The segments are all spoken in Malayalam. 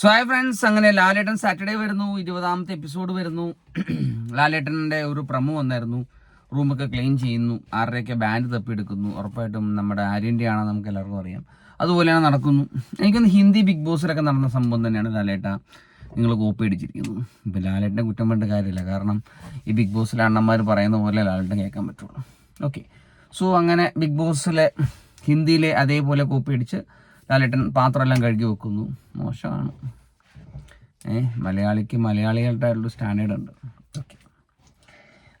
സോ ഹായ് ഫ്രണ്ട്സ് അങ്ങനെ ലാലേട്ടൻ സാറ്റർഡേ വരുന്നു. ഇരുപതാമത്തെ എപ്പിസോഡ് വരുന്നു. ലാലേട്ടന്റെ ഒരു പ്രമോ വന്നായിരുന്നു. റൂമൊക്കെ ക്ലീൻ ചെയ്യുന്നു. ആരുടെയൊക്കെ ബാൻഡ് തപ്പിയെടുക്കുന്നു. ഉറപ്പായിട്ടും നമ്മുടെ ആര്യന്റെ ആണെന്ന് നമുക്ക് എല്ലാവർക്കും അറിയാം. അതുപോലെയാണ് നടക്കുന്നു. എനിക്കൊന്ന് ഹിന്ദി ബിഗ് ബോസിലൊക്കെ നടന്ന സംഭവം തന്നെയാണ് ലാലേട്ട. നിങ്ങൾ കോപ്പി അടിച്ചിരിക്കുന്നത് ഇപ്പം ലാലേട്ടനെ കുറ്റം പറഞ്ഞ കാര്യമില്ല. കാരണം ഈ ബിഗ് ബോസിലെ അണ്ണന്മാർ പറയുന്ന പോലെ ലാലേട്ടൻ കേൾക്കാൻ പറ്റുള്ളൂ. ഓക്കെ സോ അങ്ങനെ ബിഗ് ബോസിലെ ഹിന്ദിയിലെ അതേപോലെ കോപ്പി അടിച്ച് ലാലേട്ടൻ പാത്രമെല്ലാം കഴുകി വെക്കുന്നു. മോശമാണ്. ഏ മലയാളിക്ക് മലയാളികളുടെ സ്റ്റാൻഡേർഡ് ഉണ്ട്. ഓക്കെ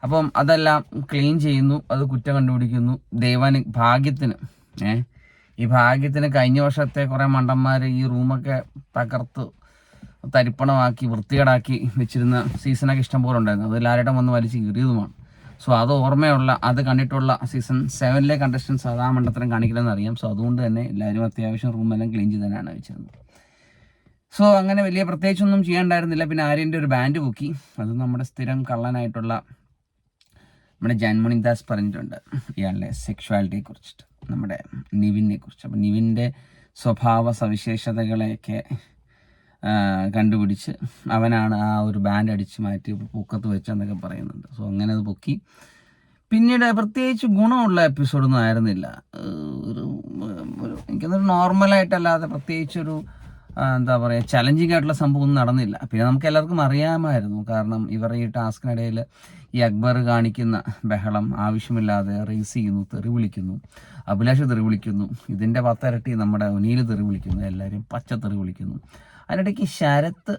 അപ്പം അതെല്ലാം ക്ലീൻ ചെയ്യുന്നു. അത് കുറ്റം കണ്ടുപിടിക്കുന്നു. ദൈവാന് ഭാഗ്യത്തിന് ഏ ഈ ഭാഗ്യത്തിന് കഴിഞ്ഞ വർഷത്തെ കുറേ മണ്ടന്മാർ ഈ റൂമൊക്കെ തകർത്ത് തരിപ്പണമാക്കി വൃത്തികേടാക്കി വെച്ചിരുന്ന സീസണൊക്കെ ഇഷ്ടം പോലെ ഉണ്ടായിരുന്നു. അത് ലാലേട്ടൻ വന്ന് വലിച്ച് കീറിയതുമാണ്. സോ അത് ഓർമ്മയുള്ള അത് കണ്ടിട്ടുള്ള സീസൺ സെവനിലെ കണ്ടസ്റ്റൻസ് അതാ മണ്ടത്തരം കാണിക്കില്ലെന്ന് അറിയാം. സോ അതുകൊണ്ട് തന്നെ എല്ലാവരും അത്യാവശ്യം റൂമെല്ലാം ക്ലീൻ ചെയ്ത് തന്നെയാണ് വെച്ചിരുന്നത് സോ അങ്ങനെ വലിയ പ്രത്യേകിച്ചൊന്നും ചെയ്യാണ്ടായിരുന്നില്ല. പിന്നെ ആര്യന്റെ ഒരു ബാൻഡ് പൊക്കി. അത് നമ്മുടെ സ്ഥിരം കള്ളനായിട്ടുള്ള നമ്മുടെ ജാൻമോണി ദാസ് പറഞ്ഞിട്ടുണ്ട്. ഇയാളുടെ സെക്ഷുവാലിറ്റിയെ കുറിച്ചിട്ട് നമ്മുടെ നിവിനെ കുറിച്ച്. അപ്പം നിവിന്റെ സ്വഭാവ സവിശേഷതകളെയൊക്കെ കണ്ടുപിടിച്ച് അവനാണ് ആ ഒരു ബാൻഡ് അടിച്ച് മാറ്റി പൊക്കത്ത് വെച്ചെന്നൊക്കെ പറയുന്നുണ്ട്. സോ അങ്ങനെ അത് പൊക്കി. പിന്നീട് പ്രത്യേകിച്ച് ഗുണമുള്ള എപ്പിസോഡൊന്നും ആയിരുന്നില്ല. ഒരു ഒരു എനിക്കൊന്നൊരു നോർമലായിട്ടല്ലാതെ പ്രത്യേകിച്ചൊരു എന്താ പറയുക ചലഞ്ചിങ് ആയിട്ടുള്ള സംഭവം ഒന്നും നടന്നില്ല. പിന്നെ നമുക്ക് എല്ലാവർക്കും അറിയാമായിരുന്നു. കാരണം ഇവർ ഈ ടാസ്കിനിടയിൽ ഈ അക്ബർ കാണിക്കുന്ന ബഹളം ആവശ്യമില്ലാതെ റേസ് ചെയ്യുന്നു തെറി വിളിക്കുന്നു. അഭിലാഷ് തെറി വിളിക്കുന്നു. ഇതിന്റെ പത്തരട്ടി നമ്മുടെ ഒനിയിൽ തെറി വിളിക്കുന്നു. എല്ലാവരും പച്ച തെറി വിളിക്കുന്നു. അതിനിടയ്ക്ക് ശരത്ത്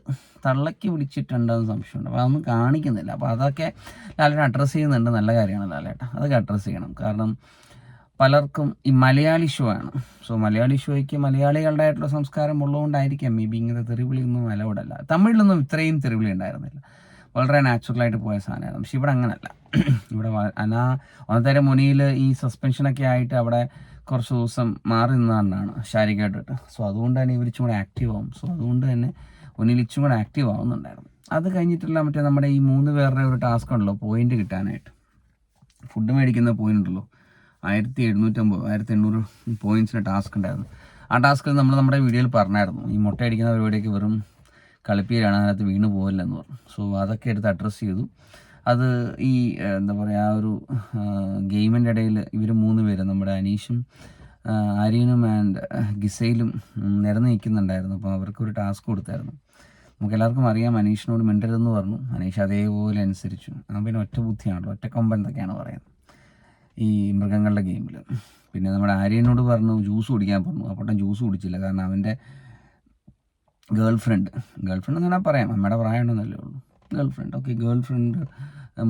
തള്ളക്കി വിളിച്ചിട്ടുണ്ടെന്ന് സംശയമുണ്ട്. അപ്പോൾ അതൊന്നും കാണിക്കുന്നില്ല. അപ്പോൾ അതൊക്കെ ലാലേട്ടൻ അഡ്രസ്സ് ചെയ്യുന്നുണ്ട്. നല്ല കാര്യമാണ് ലാലേട്ട അതൊക്കെ അഡ്രസ്സ് ചെയ്യണം. കാരണം പലർക്കും ഈ മലയാളി ഷോ ആണ്. സോ മലയാളി ഷോയ്ക്ക് മലയാളികളുടേതായിട്ടുള്ള സംസ്കാരം ഉള്ളതുകൊണ്ടായിരിക്കാം മേ ബി ഇങ്ങനെ തെറിവിളിയൊന്നും അലൗഡല്ല തമിഴിലൊന്നും ഇത്രയും തെറിവിളി ഉണ്ടായിരുന്നില്ല. വളരെ നാച്ചുറലായിട്ട് പോയ സാധനമായിരുന്നു. പക്ഷെ ഇവിടെ അങ്ങനല്ല. ഇവിടെ അനാ ഒന്നത്തേരെ മുനിയിൽ ഈ സസ്പെൻഷനൊക്കെ ആയിട്ട് അവിടെ കുറച്ച് ദിവസം മാറി നിന്നാണ് ശാരീരികമായിട്ടിട്ട് സോ അതുകൊണ്ട് തന്നെ ഇവർ ഇച്ചും കൂടെ ആക്റ്റീവ് ആവും. സോ അതുകൊണ്ട് തന്നെ ഒന്നിൽ ഇച്ചും കൂടെ ആക്റ്റീവ് ആവുന്നുണ്ടായിരുന്നു. അത് കഴിഞ്ഞിട്ടുള്ള മറ്റേ നമ്മുടെ ഈ മൂന്ന് പേരുടെ ഒരു ടാസ്ക് ഉണ്ടല്ലോ പോയിന്റ് കിട്ടാനായിട്ട്. ഫുഡ് മേടിക്കുന്ന പോയിന്റ് ഉണ്ടല്ലോ. ആയിരത്തി എഴുന്നൂറ്റമ്പത് ആയിരത്തി എണ്ണൂറ് പോയിന്റ്സിന് ടാസ്ക് ഉണ്ടായിരുന്നു. ആ ടാസ്ക് നമ്മൾ നമ്മുടെ വീഡിയോയിൽ പറഞ്ഞായിരുന്നു. ഈ മുട്ട അടിക്കുന്ന പരിപാടിയൊക്കെ വെറും കളിപ്പീരാണ് അതിനകത്ത് വീണ് പോകില്ലെന്ന് പറഞ്ഞു. സോ അതൊക്കെ എടുത്ത് അഡ്രസ്സ് ചെയ്തു. അത് ഈ എന്താ പറയുക ആ ഒരു ഗെയിമിന്റെ ഇടയിൽ ഇവർ മൂന്ന് പേര് നമ്മുടെ അനീഷും ആര്യനും ആൻഡ് ഗിസയിലും നിരന്ന് നിൽക്കുന്നുണ്ടായിരുന്നു. അപ്പോൾ അവർക്കൊരു ടാസ്ക് കൊടുത്തായിരുന്നു. നമുക്ക് എല്ലാവർക്കും അറിയാം അനീഷിനോട് മിണ്ടരുതെന്ന് പറഞ്ഞു. അനീഷ് അതേപോലെ അനുസരിച്ചു. ആ പിന്നെ ഒറ്റ ബുദ്ധിയാണല്ലോ ഒറ്റ കൊമ്പൻ എന്നൊക്കെയാണ് പറയുന്നത്? ഈ മൃഗങ്ങളുടെ ഗെയിമിൽ പിന്നെ നമ്മുടെ ആര്യനോട് പറഞ്ഞു ജ്യൂസ് കുടിക്കാൻ പറഞ്ഞു. അപ്പോൾ ജ്യൂസ് കുടിച്ചില്ല. കാരണം അവന്റെ ഗേൾ ഫ്രണ്ട് ഗേൾ ഫ്രണ്ട് എന്ന് വേണമെങ്കിൽ പറയാം. അമ്മയുടെ പ്രായമുണ്ടെന്നല്ലേ ഉള്ളൂ. Girl friend okay girl friend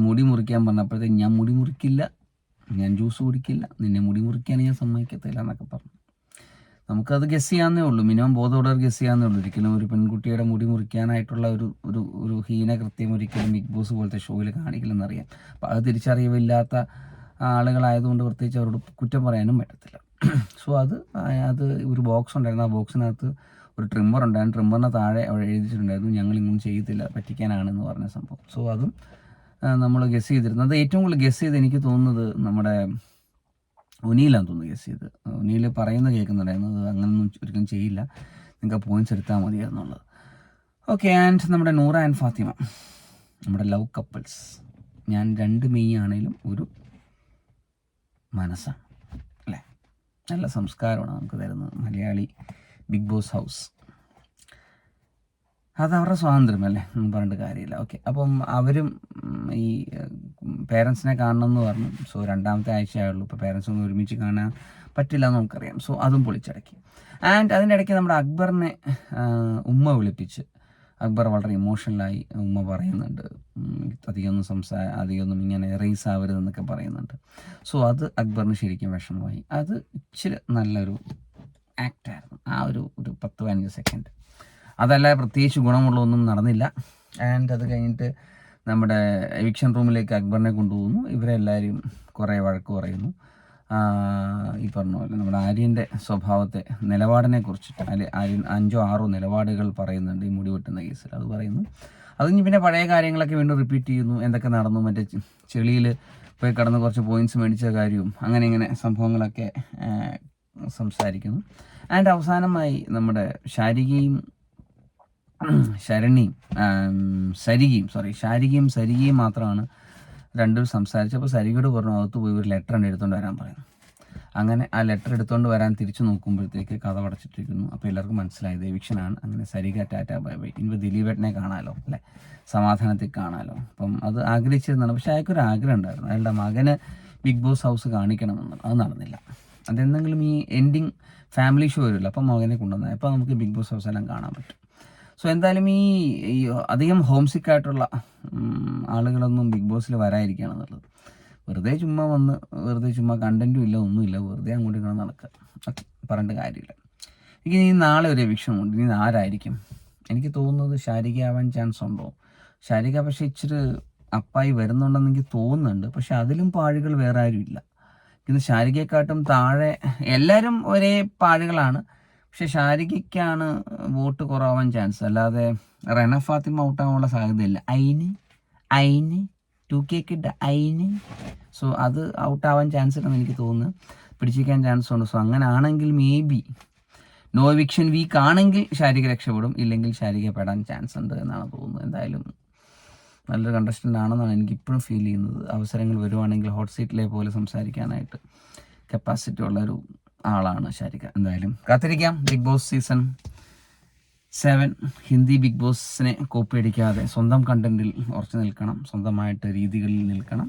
മുടി മുറിക്കാൻ പറഞ്ഞപ്പോഴത്തേക്ക് ഞാൻ മുടി മുറിക്കില്ല ഞാൻ ജ്യൂസ് കുടിക്കില്ല നിന്നെ മുടി മുറിക്കാൻ ഞാൻ സമ്മതിക്കത്തില്ല എന്നൊക്കെ പറഞ്ഞു. നമുക്കത് ഗസ് ചെയ്യാന്നേ ഉള്ളൂ. മിനിമം ബോധോടെ ഗസ് ചെയ്യാന്നേ ഉള്ളൂ. ഒരിക്കലും ഒരു പെൺകുട്ടിയുടെ മുടി മുറിക്കാനായിട്ടുള്ള ഒരു ഒരു ഒരു ഹീനകൃത്യം ഒരിക്കലും ബിഗ് ബോസ് പോലത്തെ ഷോയിൽ കാണിക്കില്ലെന്നറിയാം അപ്പം അത് തിരിച്ചറിവില്ലാത്ത ആളുകളായതുകൊണ്ട് പ്രത്യേകിച്ച് അവരോട് കുറ്റം പറയാനും പറ്റത്തില്ല. സോ അത് അത് ഒരു ബോക്സ് ഉണ്ടായിരുന്നു. ആ ബോക്സിനകത്ത് ഒരു ട്രിമ്മർ ഉണ്ടായിരുന്നു. ട്രിമ്മറിന് താഴെ അവിടെ എഴുതിയിട്ടുണ്ടായിരുന്നു ഞങ്ങൾ ഇങ്ങോട്ട് ചെയ്യത്തില്ല പറ്റിക്കാനാണെന്ന് പറഞ്ഞ സംഭവം. സോ അതും നമ്മൾ ഗസ് ചെയ്തിരുന്നു. അത് ഏറ്റവും കൂടുതൽ ഗസ് ചെയ്ത് എനിക്ക് തോന്നുന്നത് നമ്മുടെ ഒനിയിലാണ് തോന്നുന്നു ഗസ് ചെയ്ത്. ഒനിയിൽ പറയുന്ന കേൾക്കുന്നുണ്ടായിരുന്നു അത് അങ്ങനൊന്നും ഒരിക്കലും ചെയ്യില്ല നിങ്ങൾക്ക് പോയിന്റ്സ് എടുത്താൽ മതി ഓക്കെ ആൻഡ് നമ്മുടെ നൂറ ആൻഡ് ഫാത്തിമ നമ്മുടെ ലവ് കപ്പിൾസ് ഞാൻ രണ്ട് മെയ് ആണെങ്കിലും ഒരു മനസ്സാണ് അല്ലേ? നല്ല സംസ്കാരമാണ് നമുക്ക് തരുന്നത്. മലയാളി ബിഗ് ബോസ് ഹൗസ് അത് അവരുടെ സ്വാതന്ത്ര്യം അല്ലേ? ഒന്നും പറഞ്ഞിട്ട് കാര്യമില്ല. ഓക്കെ അപ്പം അവരും ഈ പേരൻസിനെ കാണണം എന്ന് പറഞ്ഞു. സോ രണ്ടാമത്തെ ആഴ്ച ആയുള്ളൂ ഇപ്പോൾ പേരൻസ് ഒന്നും ഒരുമിച്ച് കാണാൻ പറ്റില്ല എന്ന് നമുക്കറിയാം. സോ അതും പൊളിച്ചടക്കി. ആൻഡ് അതിന്റെ ഇടയ്ക്ക് നമ്മുടെ അക്ബറിനെ ഉമ്മ വിളിപ്പിച്ച്. അക്ബർ വളരെ ഇമോഷണലായി ഉമ്മ പറയുന്നുണ്ട്. അധികമൊന്നും സംസാ അധികമൊന്നും ഇങ്ങനെ റേസ് ആവരുതെന്നൊക്കെ പറയുന്നുണ്ട്. സോ അത് അക്ബറിന് ശരിക്കും വിഷമമായി. അത് ഇച്ചിരി നല്ലൊരു ആക്റ്റായിരുന്നു. ആ ഒരു ഒരു പത്ത് പതിനഞ്ച് സെക്കൻഡ് അതല്ല പ്രത്യേകിച്ച് ഗുണമുള്ളതൊന്നും നടന്നില്ല. ആൻഡ് അത് കഴിഞ്ഞിട്ട് നമ്മുടെ എവിക്ഷൻ റൂമിലേക്ക് അക്ബറിനെ കൊണ്ടുപോകുന്നു. ഇവരെല്ലാവരും കുറേ വഴക്ക് പറയുന്നു. ഈ പറഞ്ഞ പോലെ നമ്മുടെ ആര്യന്റെ സ്വഭാവത്തെ നിലപാടിനെ കുറിച്ചിട്ട് അല്ലെ ആര്യൻ അഞ്ചോ ആറോ നിലപാടുകൾ പറയുന്നുണ്ട് ഈ മുടി വെട്ടുന്ന കേസിൽ. അത് പറയുന്നു. അത് പിന്നെ പഴയ കാര്യങ്ങളൊക്കെ വീണ്ടും റിപ്പീറ്റ് ചെയ്യുന്നു. എന്തൊക്കെ നടന്നു? മറ്റേ ചെളിയിൽ പോയി കടന്ന് കുറച്ച് പോയിന്റ്സ് മേടിച്ച കാര്യവും അങ്ങനെ ഇങ്ങനെ സംഭവങ്ങളൊക്കെ സംസാരിക്കുന്നു. ആൻഡ് അവസാനമായി നമ്മുടെ ശാരികയും ശരണിയും സരികയും സോറി ശാരികയും സരികയും മാത്രമാണ് രണ്ടും സംസാരിച്ചപ്പോൾ സരികയോട് പറഞ്ഞു അകത്ത് പോയി ഒരു ലെറ്റർ ഉണ്ട് എടുത്തുകൊണ്ട് വരാൻ പറയുന്നു. അങ്ങനെ ആ ലെറ്റർ എടുത്തുകൊണ്ട് വരാൻ തിരിച്ചു നോക്കുമ്പോഴത്തേക്ക് കഥ പടച്ചിട്ടിരിക്കുന്നു. അപ്പോൾ എല്ലാവർക്കും മനസ്സിലായി ദേവിക്ഷനാണ് അങ്ങനെ സരിക ടാറ്റ ബൈ ബൈ. ഇനിയിപ്പോൾ ദിലീപേട്ടനെ കാണാമല്ലോ അല്ലേ? സമാധാനത്തിൽ കാണാമല്ലോ അപ്പം അത് ആഗ്രഹിച്ചിരുന്നാണ് പക്ഷേ അയാൾക്കൊരു ആഗ്രഹം ഉണ്ടായിരുന്നു. അയാളുടെ മകന് ബിഗ് ബോസ് ഹൗസ് കാണിക്കണമെന്ന്. അത് നടന്നില്ല. അതെന്തെങ്കിലും ഈ എൻഡിങ് ഫാമിലി ഷോ വരുമല്ലോ അപ്പം മകനെ കൊണ്ടുവന്നത് അപ്പോൾ നമുക്ക് ബിഗ് ബോസ് അവസാനം കാണാൻ പറ്റും. സോ എന്തായാലും ഈ അധികം ഹോം ആയിട്ടുള്ള ആളുകളൊന്നും ബിഗ് ബോസിൽ വരാതിരിക്കുകയാണെന്നുള്ളത് വെറുതെ ചുമ്മാ വന്ന് വെറുതെ ചുമ്മാ കണ്ടന്റും ഇല്ല ഒന്നുമില്ല. വെറുതെ അങ്ങോട്ട് ഇങ്ങനെ നടക്കുക. ഓക്കെ പറഞ്ഞിട്ട് കാര്യമില്ല. എനിക്ക് ഇനി നാളെ ഒരു എവിക്ഷനുണ്ട് ഇനി ആരായിരിക്കും എനിക്ക് തോന്നുന്നത് ശാരിക ആവാൻ ചാൻസ് ഉണ്ടോ? ശാരിക പക്ഷേ ഇച്ചിരി അപ്പായി വരുന്നുണ്ടെന്ന് എനിക്ക് തോന്നുന്നുണ്ട്. പക്ഷെ അതിലും പാഴുകൾ വേറെ ആരും ഇല്ല ഇത് ശാരികയെക്കാട്ടും താഴെ എല്ലാവരും ഒരേ പാഴുകളാണ് പക്ഷെ ഷാരികയ്ക്കാണ് വോട്ട് കുറവാൻ ചാൻസ്. അല്ലാതെ റെന ഫാത്തിമ ഔട്ടാവാനുള്ള സാധ്യതയില്ല. അയിന് അയിന് ടു കെ കിട്ട അയിന്. സോ അത് ഔട്ടാവാൻ ചാൻസ് ഉണ്ടെന്ന് എനിക്ക് തോന്നുന്നു. പിടിച്ചിരിക്കാൻ ചാൻസ് ഉണ്ട്. സോ അങ്ങനെ ആണെങ്കിൽ maybe no eviction week ആണെങ്കിൽ ശാരീരിക രക്ഷപ്പെടും. ഇല്ലെങ്കിൽ ശാരീരിക പെടാൻ ചാൻസ് ഉണ്ട് എന്നാണ് തോന്നുന്നത്. എന്തായാലും നല്ലൊരു കണ്ടസ്റ്റന്റ് ആണെന്നാണ് എനിക്ക് ഇപ്പോഴും ഫീൽ ചെയ്യുന്നത്. അവസരങ്ങൾ വരുവാണെങ്കിൽ ഹോട്ട് സീറ്റിലെ പോലെ സംസാരിക്കാനായിട്ട് കപ്പാസിറ്റി ഉള്ളൊരു ആളാണ് ശാരിക എന്തായാലും കാത്തിരിക്കാം. Bigg Boss season seven Hindi Bigg ബോസിനെ കോപ്പി അടിക്കാതെ സ്വന്തം കണ്ടന്റിൽ ഉറച്ചു നിൽക്കണം. സ്വന്തമായിട്ട് രീതികളിൽ നിൽക്കണം.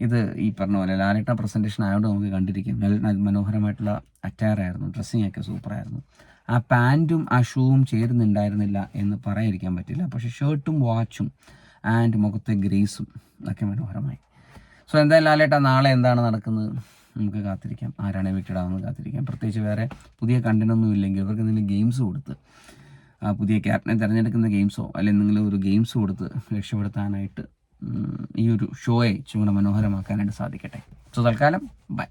ഇത് ഈ പറഞ്ഞ പോലെ ലാലേട്ട പ്രസന്റേഷൻ ആയതുകൊണ്ട് നമുക്ക് കണ്ടിരിക്കും. നല്ല മനോഹരമായിട്ടുള്ള അറ്റയർ ആയിരുന്നു. ഡ്രസ്സിങ് ഒക്കെ സൂപ്പറായിരുന്നു ആ പാന്റും ആ ഷൂവും ചേരുന്നുണ്ടായിരുന്നില്ല എന്ന് പറയാതിരിക്കാൻ പറ്റില്ല. പക്ഷേ ഷർട്ടും വാച്ചും ആൻഡ് മുഖത്തെ ഗ്രേസും ഒക്കെ മനോഹരമായി സോ എന്തായാലും ലാലേട്ടാ നാളെ എന്താണ് നടക്കുന്നത്? നമുക്ക് കാത്തിരിക്കാം. ആരാണ് എവിക്റ്റഡ് ആവുന്നത് കാത്തിരിക്കാം. പ്രത്യേകിച്ച് വേറെ പുതിയ കണ്ടന്റ് ഒന്നും ഇല്ലെങ്കിൽ ഇവർക്ക് എന്തെങ്കിലും ഗെയിംസ് കൊടുത്ത് ആ പുതിയ ക്യാപ്റ്റനെ തിരഞ്ഞെടുക്കുന്ന ഗെയിംസോ അല്ലെങ്കിൽ എന്തെങ്കിലും ഒരു ഗെയിംസ് കൊടുത്ത് രക്ഷപ്പെടുത്താനായിട്ട് ഈ ഒരു ഷോയെ ചുമടെ മനോഹരമാക്കാനായിട്ട് സാധിക്കട്ടെ. സോ തൽക്കാലം ബൈ